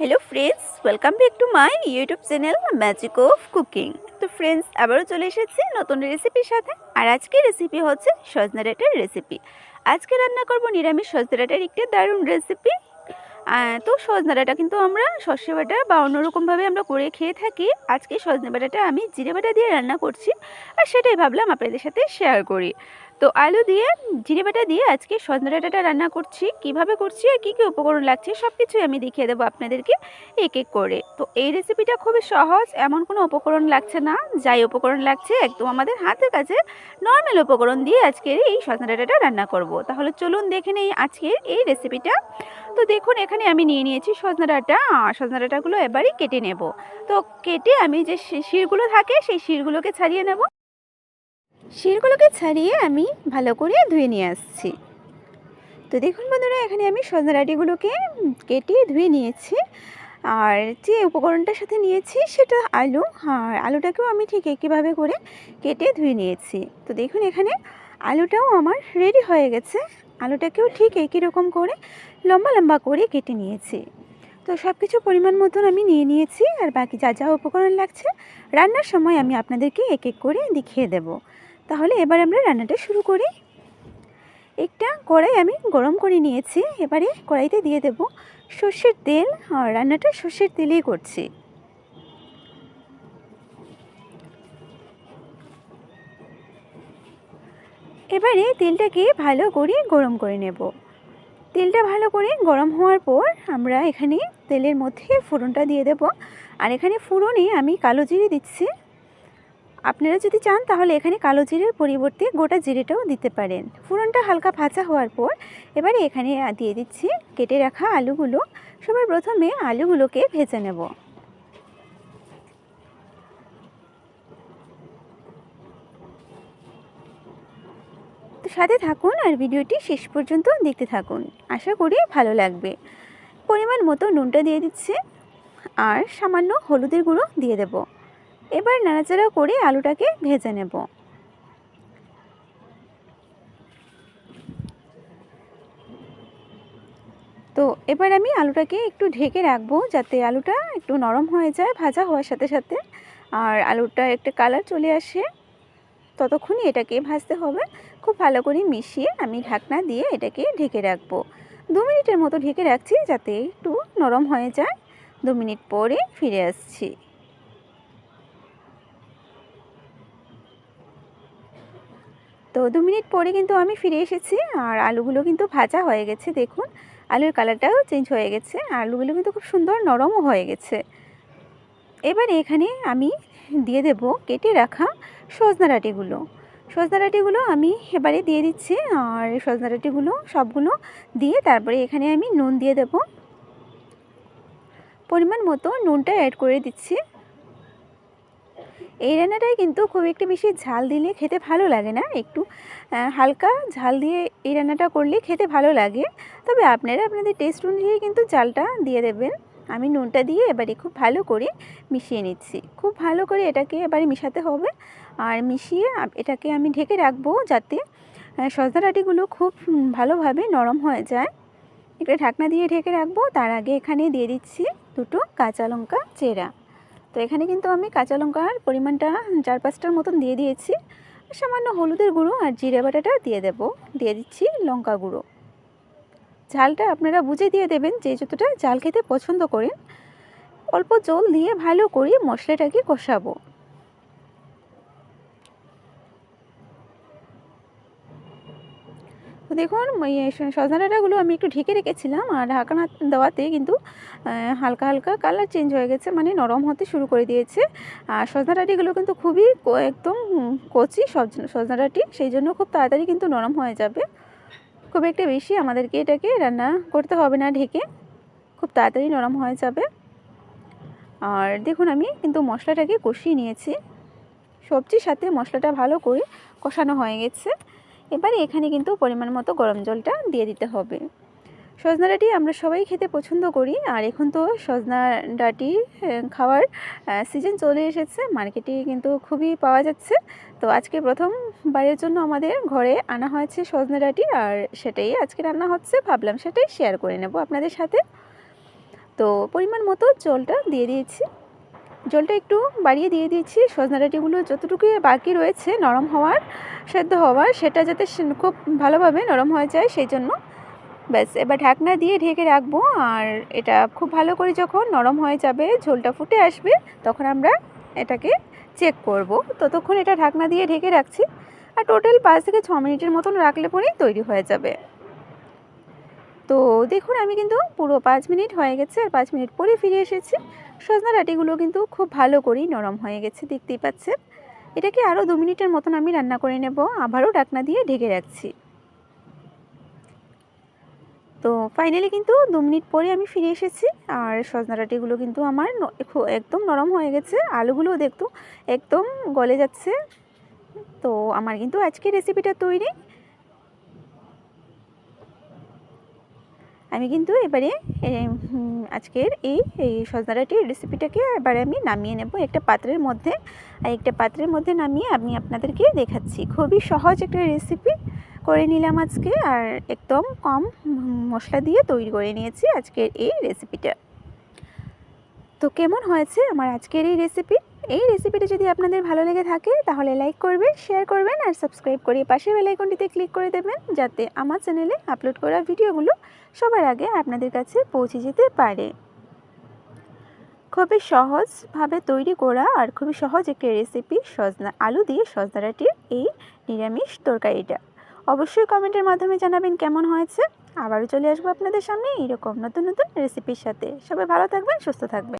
Hello friends welcome back to my YouTube channel magic of cooking তো friends আবারও চলে এসেছি নতুন রেসিপির সাথে। আর আজকের রেসিপি হচ্ছে সজনে ডাঁটার রেসিপি আজকে রান্না করব নিরামিষ সজনে ডাঁটার একটি দারুণ রেসিপি তো সজনে ডাঁটা কিন্তু আমরা সর্ষে বাটা বা অন্যরকমভাবে আমরা করে খেয়ে থাকি। আজকে সজনে বাটাটা আমি জিরে বাটা দিয়ে রান্না করছি। আর সেটাই ভাবলাম আপনাদের সাথে শেয়ার করি। তো আলু দিয়ে, জিরে বাটা দিয়ে আজকে সজনে ডাঁটাটা রান্না করছি। কীভাবে করছি আর কী কী উপকরণ লাগছে সব কিছুই আমি দেখিয়ে দেবো আপনাদেরকে এক এক করে। তো এই রেসিপিটা খুবই সহজ, এমন কোনো উপকরণ লাগছে না। যাই উপকরণ লাগছে, একদম আমাদের হাতের কাছে নর্মাল উপকরণ দিয়ে আজকের এই সজনে ডাঁটাটা রান্না করব। তাহলে চলুন দেখে নেই আজকের এই রেসিপিটা তো দেখুন, এখানে আমি নিয়ে নিয়েছি সজনে ডাঁটা। সজনে ডাঁটাগুলো এবারই কেটে নেব। তো কেটে আমি যে শিরগুলো থাকে, সেই শিরগুলোকে ছাড়িয়ে নেব। শিরগুলোকে ছাড়িয়ে আমি ভালো করে ধুয়ে নিয়ে আসছি। তো দেখুন বন্ধুরা, এখানে আমি সজনাটিগুলোকে কেটে ধুয়ে নিয়েছি। আর যে উপকরণটার সাথে নিয়েছি সেটা আলু। আর আলুটাকেও আমি ঠিক একইভাবে করে কেটে ধুয়ে নিয়েছি। তো দেখুন, এখানে আলুটাও আমার রেডি হয়ে গেছে। আলুটাকেও ঠিক একই রকম করে লম্বা লম্বা করে কেটে নিয়েছি। তো সব কিছু পরিমাণ মতন আমি নিয়ে নিয়েছি। আর বাকি যা যা উপকরণ লাগছে, রান্নার সময় আমি আপনাদেরকে এক এক করে দেখিয়ে দেবো। তাহলে এবার আমরা রান্নাটা শুরু করি। একটা কড়াই আমি গরম করে নিয়েছি, এবারে কড়াইতে দিয়ে দেব সর্ষের তেল, আর রান্নাটা সর্ষের তেলেই করছি। এবারে তেলটাকে ভালো করে গরম করে নেব। তেলটা ভালো করে গরম হওয়ার পর আমরা এখানে তেলের মধ্যে ফোড়নটা দিয়ে দেব। আর এখানে ফোড়নে আমি কালো জিরে দিচ্ছি। আপনারা যদি চান, তাহলে এখানে কালো জিরের পরিবর্তে গোটা জিরেটাও দিতে পারেন। ফোড়নটা হালকা ভাজা হওয়ার পর, এবারে এখানে দিয়ে দিচ্ছি কেটে রাখা আলুগুলো। সবার প্রথমে আলুগুলোকে ভেজে নেব। সাথে থাকুন আর ভিডিওটি শেষ পর্যন্ত দেখতে থাকুন। আশা করি ভালো লাগবে। পরিমাণ মতো নুনটা দিয়ে দিচ্ছি। আর সামান্য হলুদের গুঁড়ো দিয়ে দেবো। এবার নাড়াচাড়া করে আলুটাকে ভেজে নেব। তো এবার আমি আলুটাকে একটু ঢেকে রাখব যাতে আলুটা একটু নরম হয়ে যায়, ভাজা হওয়ার সাথে সাথে। আর আলুটা একটা কালার চলে আসে। ততক্ষণই এটাকে ভাজতে হবে। খুব ভালো করে মিশিয়ে আমি ঢাকনা দিয়ে এটাকে ঢেকে রাখব। দু মিনিটের মতো ঢেকে রাখছি যাতে একটু নরম হয়ে যায়। দু মিনিট পরে ফিরে আসছি। তো দু মিনিট পরে কিন্তু আমি ফিরে এসেছি আর আলুগুলো কিন্তু ভাজা হয়ে গেছে, দেখুন। আলুর কালারটাও চেঞ্জ হয়ে গেছে আলুগুলো কিন্তু খুব সুন্দর নরমও হয়ে গেছে। এবার এখানে আমি দিয়ে দেব, কেটে রাখা সজনা রাটিগুলো। সজনারাটিগুলো সজনারাটিগুলো আমি এবারে দিয়ে দিচ্ছি আর সজনারাটিগুলো সবগুলো দিয়ে তারপরে এখানে আমি নুন দিয়ে দেব। পরিমাণ মতো নুনটা অ্যাড করে দিচ্ছি। এই রান্নাটাই কিন্তু খুব একটু বেশি ঝাল দিলে খেতে ভালো লাগে না? একটু হালকা ঝাল দিয়ে এই রান্নাটা করলে খেতে ভালো লাগে। তবে আপনারা আপনাদের টেস্ট অনুযায়ী কিন্তু জালটা দিয়ে দেবেন। আমি নুনটা দিয়ে এবারে খুব ভালো করে মিশিয়ে নিচ্ছি। খুব ভালো করে এটাকে এবারে মিশাতে হবে। আর মিশিয়ে এটাকে আমি ঢেকে রাখব যাতে সজনাটাটিগুলো খুব ভালোভাবে নরম হয়ে যায়। একটা ঢাকনা দিয়ে ঢেকে রাখব। তার আগে এখানে দিয়ে দিচ্ছি দুটো কাঁচা লঙ্কা চেরা। তো এখানে কিন্তু আমি কাঁচা লঙ্কার পরিমাণটা চার পাঁচটার মতন দিয়ে দিয়েছি। সামান্য হলুদের গুঁড়ো আর জিরে বাটাটা দিয়ে দেব। দিয়ে দিচ্ছি লঙ্কা গুঁড়ো। ঝালটা আপনারা বুঝে দিয়ে দেবেন যে যতটা ঝাল খেতে পছন্দ করেন। অল্প জল দিয়ে ভালো করে মশলাটাকে কষাবো। দেখুন, ওই সজনা ডাঁটাগুলো আমি একটু ঢেকে রেখেছিলাম আর ঢাকনা দেওয়াতে কিন্তু হালকা হালকা কালার চেঞ্জ হয়ে গেছে মানে নরম হতে শুরু করে দিয়েছে। আর সজনা ডাঁটিগুলো কিন্তু খুবই একদম কচি সজনা ডাঁটি, সেই জন্য খুব তাড়াতাড়ি কিন্তু নরম হয়ে যাবে। খুব একটা বেশি আমাদেরকে এটাকে রান্না করতে হবে না ঢেকে, খুব তাড়াতাড়ি নরম হয়ে যাবে। আর দেখুন, আমি কিন্তু মশলাটাকে কষিয়ে নিয়েছি। সবজির সাথে মশলাটা ভালো করে কষানো হয়ে গেছে। এবারে এখানে কিন্তু পরিমাণ মতো গরম জলটা দিয়ে দিতে হবে। সজনা ডাঁটি আমরা সবাই খেতে পছন্দ করি, আর এখন তো সজনা ডাঁটি খাওয়ার সিজন চলে এসেছে মার্কেটে কিন্তু খুবই পাওয়া যাচ্ছে। তো আজকে প্রথমবারের জন্য আমাদের ঘরে আনা হয়েছে সজনা ডাঁটি, আর সেটাই আজকে রান্না হচ্ছে, ভাবলাম সেটাই শেয়ার করে নেব আপনাদের সাথে। তো পরিমাণ মতো জলটা দিয়ে দিয়েছি। জলটা একটু বাড়িয়ে দিয়ে দিয়েছি। সজনা ডাঁটিগুলো যতটুকু বাকি রয়েছে নরম হওয়ার, সেদ্ধ হওয়ার, সেটা যাতে খুব ভালোভাবে নরম হয়ে যায়, সেই জন্য। ব্যাস, এবার ঢাকনা দিয়ে ঢেকে রাখব। আর এটা খুব ভালো করে যখন নরম হয়ে যাবে, ঝোলটা ফুটে আসবে, তখন আমরা এটাকে চেক করব। ততক্ষণ এটা ঢাকনা দিয়ে ঢেকে রাখছি। আর টোটাল পাঁচ থেকে ছ মিনিটের মতন রাখলে পরেই তৈরি হয়ে যাবে। তো দেখুন, আমি কিন্তু পুরো পাঁচ মিনিট হয়ে গেছে, আর পাঁচ মিনিট পরে ফিরে এসেছি। সজনা ডাঁটিগুলো কিন্তু খুব ভালো করেই নরম হয়ে গেছে, দেখতেই পাচ্ছেন। এটাকে আরও দু মিনিটের মতন আমি রান্না করে নেব, আবারও ডাকনা দিয়ে ঢেকে রাখছি। তো ফাইনালি কিন্তু দু মিনিট পরে আমি ফিরে এসেছি, আর সজনা ডাঁটিগুলো কিন্তু আমার একদম নরম হয়ে গেছে। আলুগুলোও দেখতো একদম গলে যাচ্ছে। তো আমার কিন্তু আজকে রেসিপিটা তৈরি। আমি কিন্তু এবারে আজকের এই এই সজনাটাটির রেসিপিটাকে এবারে আমি নামিয়ে নেব। একটা পাত্রের মধ্যে, আর একটা পাত্রের মধ্যে নামিয়ে আমি আপনাদেরকে দেখাচ্ছি। খুবই সহজ একটা রেসিপি করে নিলাম আজকে, আর একদম কম মশলা দিয়ে তৈরি করে নিয়েছি আজকের এই রেসিপিটা তো কেমন হয়েছে আমার আজকের এই রেসিপি এই রেসিপিটা যদি আপনাদের ভালো লেগে থাকে, তাহলে লাইক করবেন শেয়ার করবেন আর সাবস্ক্রাইব করে পাশের বেল আইকনটিতে ক্লিক করে দেবেন, যাতে আমার চ্যানেলে আপলোড করা ভিডিওগুলো সবার আগে আপনাদের কাছে পৌঁছে যেতে পারে। খুবই সহজভাবে তৈরি করা আর খুবই সহজ একটি রেসিপি সজনা আলু দিয়ে সজনাটাটির এই নিরামিষ তরকারিটা। অবশ্যই কমেন্টের মাধ্যমে জানাবেন কেমন হয়েছে। আবারও চলে আসব আপনাদের সামনে এইরকম নতুন নতুন রেসিপির সাথে। সবাই ভালো থাকবেন, সুস্থ থাকবেন।